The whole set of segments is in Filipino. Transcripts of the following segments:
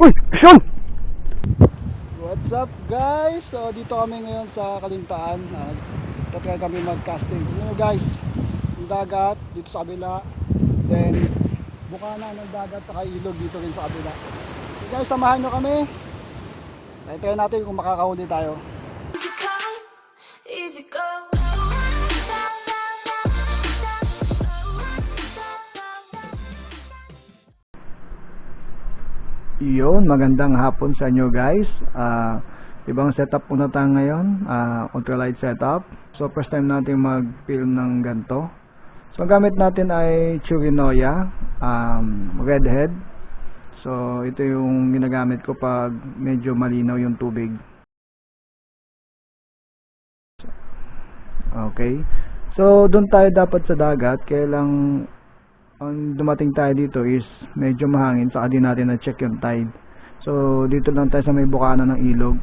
Uy! Action! What's up guys? So dito kami ngayon sa Kalintaan. Uh, tatry kami mag-casting. Nyo guys, yung dagat dito sa kabila. Then bukana ng dagat saka ilog dito rin sa kabila. So guys, samahan nyo kami. Try, try natin kung makakahuli tayo. Easy come, easy go. Yun, magandang hapon sa inyo guys. Ah, ibang setup muna tayo ngayon. Ah, ultralight setup. So first time natin mag-film ng ganto. So gamit natin ay Churinoya um, Redhead. So ito yung ginagamit ko pag medyo malinaw yung tubig. Okay. So doon tayo dapat sa dagat. Kaya lang ang dumating tayo dito is medyo mahangin saka di natin na-check yung tide. So, dito lang tayo sa may bukana ng ilog.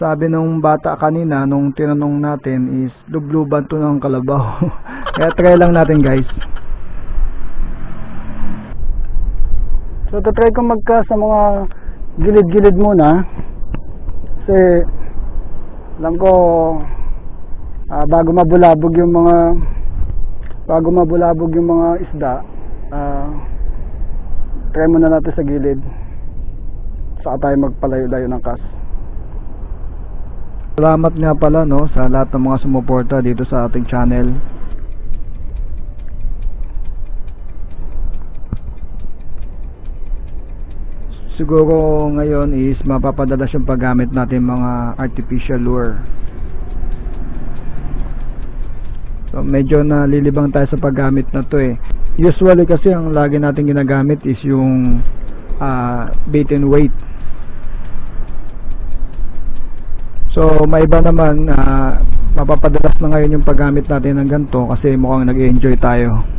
Sabi nung bata kanina, nung tinanong natin is, lubluban to ng kalabaw. Kaya try lang natin guys. So, tatry ko magka sa mga gilid-gilid muna. Kasi, alam ko ah, bago mabulabog yung mga bago mabulabog yung mga isda ah, try muna natin sa gilid. Saka tayo magpalayo-layo ng kas. Salamat nga pala no sa lahat ng mga sumuporta dito sa ating channel siguro ngayon is mapapadalas yung paggamit natin mga artificial lure. So medyo nalilibang tayo sa paggamit na to eh. Usually kasi ang lagi natin ginagamit is yung ah, bait and weight. So maiba naman ah, mapapadalas na ngayon yung paggamit natin ng ganito kasi mukhang nag-enjoy tayo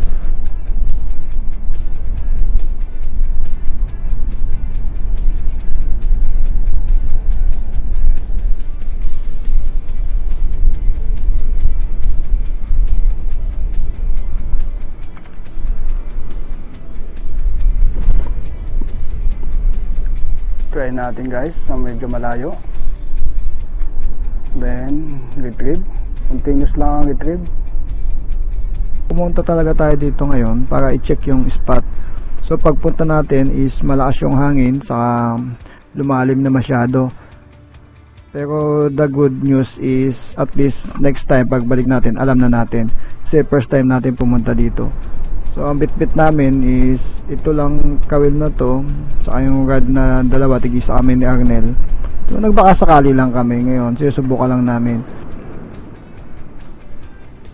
natin guys na medyo malayo. Then retrieve. Continuous lang ang retrieve. Pumunta talaga tayo dito ngayon para i-check yung spot. So pagpunta natin is malakas yung hangin sa lumalim na masyado. Pero the good news is at least next time pagbalik natin alam na natin. Kasi first time natin pumunta dito So ang bitbit namin is ito lang kawil na to saka yung rod na dalawa tigis sa amin ni Arnel. So nagbaka sakali lang kami ngayon. Sinusubukan lang namin.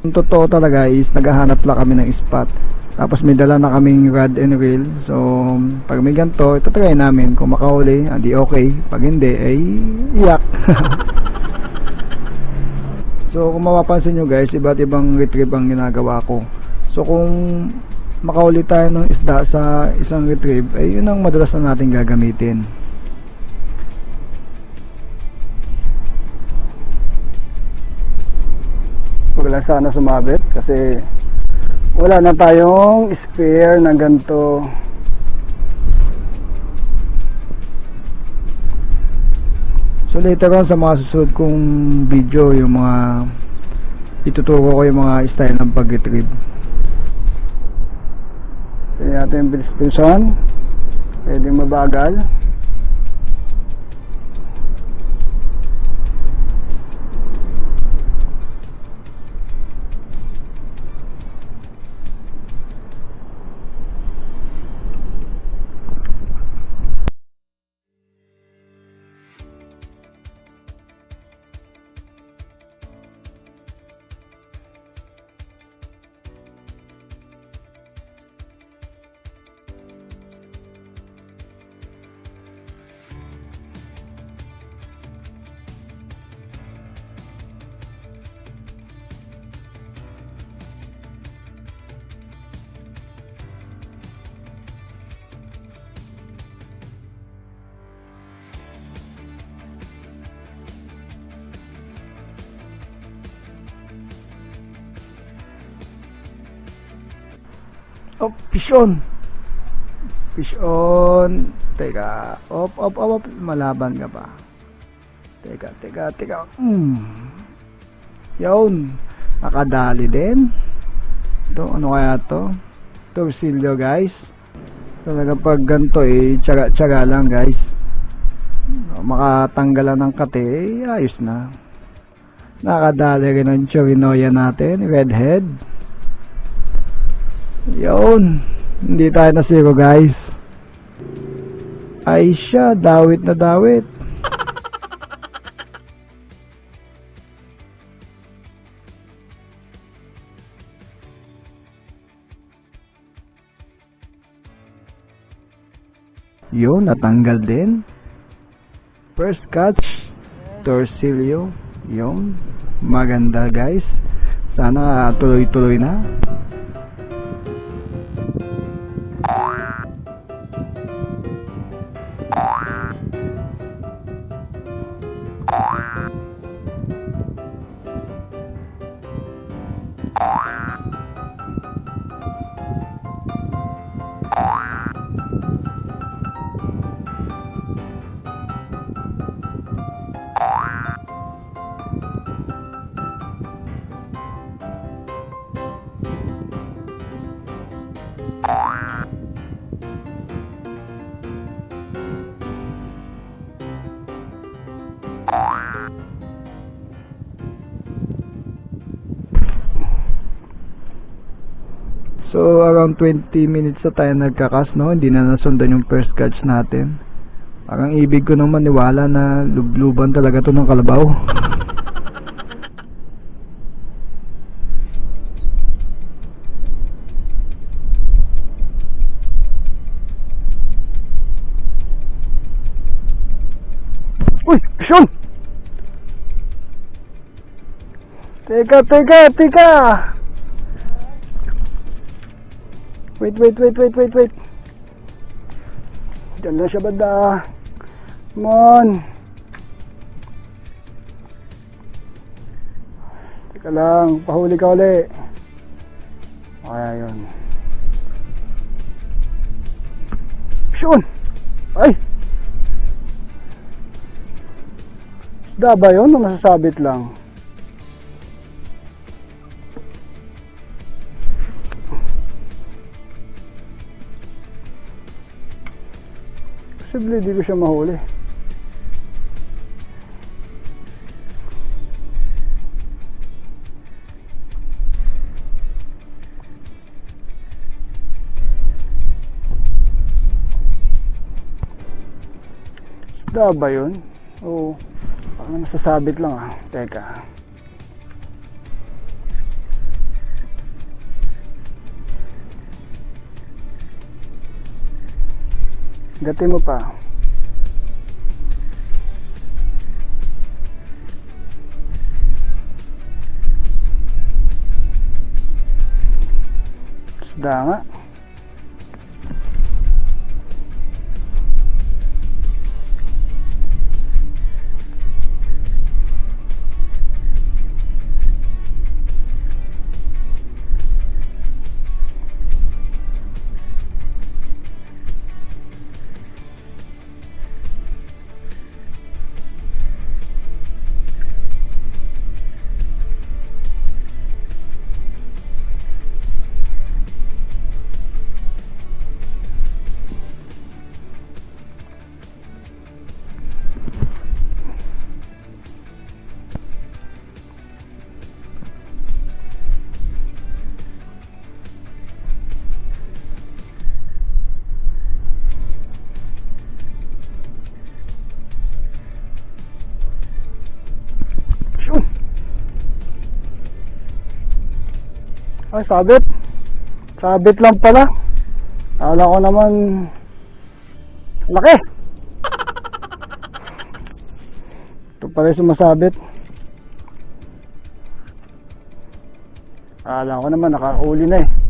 Ang totoo talaga is naghahanap lang kami ng spot. Tapos may dala na kaming rod and reel. So pag may ganito, ito try namin. Kung makahuli, andi okay. Pag hindi, ay iyak. so kung mapapansin nyo guys, iba't ibang retrieve ang ginagawa ko. So kung makahuli tayo ng isda sa isang retrieve, ay yun ang madalas na natin gagamitin. Huwag lang sana sumabit kasi wala na tayong spare na ganito. So later on sa mga susunod kong video, yung mga ituturo ko yung mga style ng pag-retrieve. Kaya natin yung bilis-bilisan. Pwede mabagal. Op, fish on. Teka. Op, op, op, op. Malaban ka pa. Teka, teka, teka. Mm. Yun. Nakadali din. Ito, ano kaya to? Torsilyo, guys. Talaga pag ganito eh, tsaga-tsaga lang, guys. Makatanggalan ng kate, eh, ayos na. Nakadali rin ang chorinoya natin, redhead. Yun. Hindi tayo na zero, guys. Ay siya, dawit na dawit. Yun, natanggal din. First catch, Torsilio. Yun. Maganda guys. Sana tuloy-tuloy na. Bye. So around 20 minutes na tayo nagkakas no, hindi na nasundan yung first catch natin. Parang ibig ko nang maniwala na lubluban talaga to ng kalabaw. Uy, Sean! Teka, teka, teka! Wait, wait, wait, wait, wait, wait. Diyan na siya banda. Come on. Teka lang, pahuli ka uli. Okay, ayun. Sean! Ay! Isda ba yun o nasasabit lang? Posible di ko siya mahuli. Isda ba yun? Oo. Parang nasasabit lang ah. Teka. Gati mo pa. Isda nga. Ay, sabit. Sabit lang pala. Akala ko naman laki. Ito pala yung sumasabit. Akala ko naman nakahuli na eh.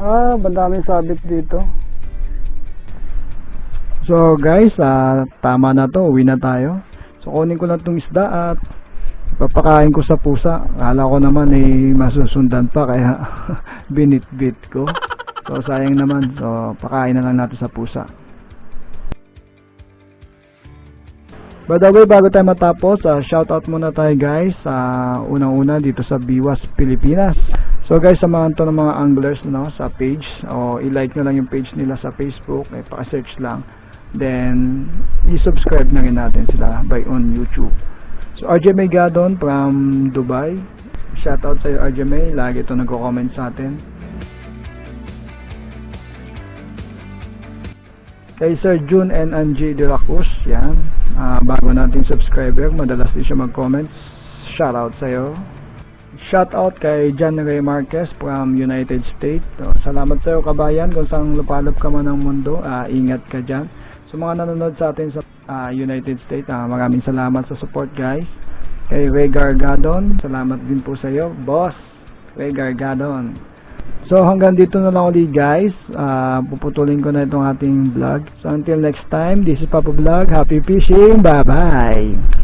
Ah, bandaming sabit dito. So guys, ah, tama na to, uwi na tayo. So kunin ko lang tong isda at papakain ko sa pusa. Akala ko naman eh masusundan pa kaya binit-bit ko. So sayang naman. So pakain na lang natin sa pusa. By the way, bago tayo matapos, uh, shoutout muna tayo guys sa unang-una dito sa Biwas, Pilipinas. So guys, samahan to ng mga anglers no, sa page o i-like na lang yung page nila sa Facebook, eh, paka-search lang. Then, i-subscribe na rin natin sila by on YouTube. So RJ May Gadon from Dubai. Shoutout sa iyo RJ lagi ito nagko-comment sa atin. Kay Sir June and Angie De La Cruz, yan. Ah, bago nating subscriber, madalas din siya mag-comment. Shoutout sa iyo. Shoutout kay John Ray Marquez from United States. So, salamat sa iyo kabayan kung saan lupalop ka man ng mundo. Ah, ingat ka dyan. Sa mga nanonood sa atin sa ah, United States, ah, maraming salamat sa support guys. Kay Ray Gargadon, salamat din po sa iyo. Boss, Ray Gargadon. So hanggang dito na lang ulit guys. Ah, puputulin ko na itong ating vlog. So until next time, this is Papa Vlog. Happy fishing. Bye bye.